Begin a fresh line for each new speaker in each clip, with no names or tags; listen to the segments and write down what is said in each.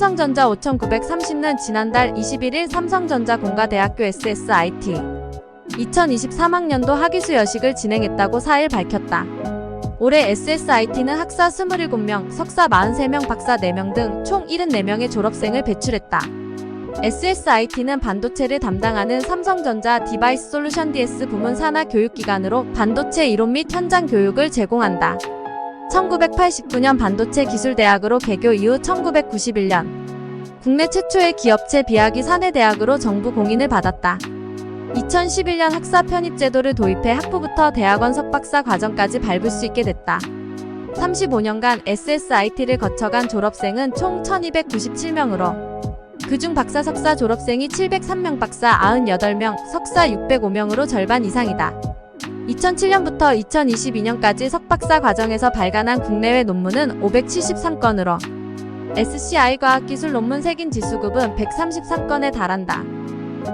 삼성전자 5930는 지난달 21일 삼성전자 공가대학교 SSIT 2023학년도 학위수 여식을 진행했다고 4일 밝혔다. 올해 SSIT는 학사 27명, 석사 43명, 박사 4명 등 총 74명의 졸업생을 배출했다. SSIT는 반도체를 담당하는 삼성전자 디바이스 솔루션 DS 부문 산하 교육기관으로 반도체 이론 및 현장 교육을 제공한다. 1989년 반도체 기술대학으로 개교 이후 1991년 국내 최초의 기업체 비학이 사내대학으로 정부 공인을 받았다. 2011년 학사 편입 제도를 도입해 학부부터 대학원 석박사 과정까지 밟을 수 있게 됐다. 35년간 SSIT를 거쳐간 졸업생은 총 1297명으로 그중 박사 석사 졸업생이 703명 박사 98명, 석사 605명으로 절반 이상이다. 2007년부터 2022년까지 석박사 과정에서 발간한 국내외 논문은 573건으로 SCI 과학기술 논문 색인 지수급은 133건에 달한다.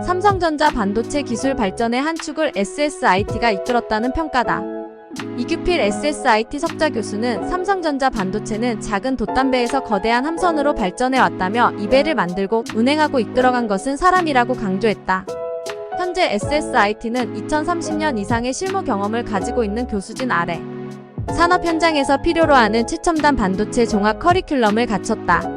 삼성전자 반도체 기술 발전의 한 축을 SSIT가 이끌었다는 평가다. 이규필 SSIT 석자 교수는 삼성전자 반도체는 작은 돛담배에서 거대한 함선으로 발전해 왔다며 이 배를 만들고 운행하고 이끌어간 것은 사람이라고 강조했다. 현재 SSIT는 2030년 이상의 실무 경험을 가지고 있는 교수진 아래 산업 현장에서 필요로 하는 최첨단 반도체 종합 커리큘럼을 갖췄다.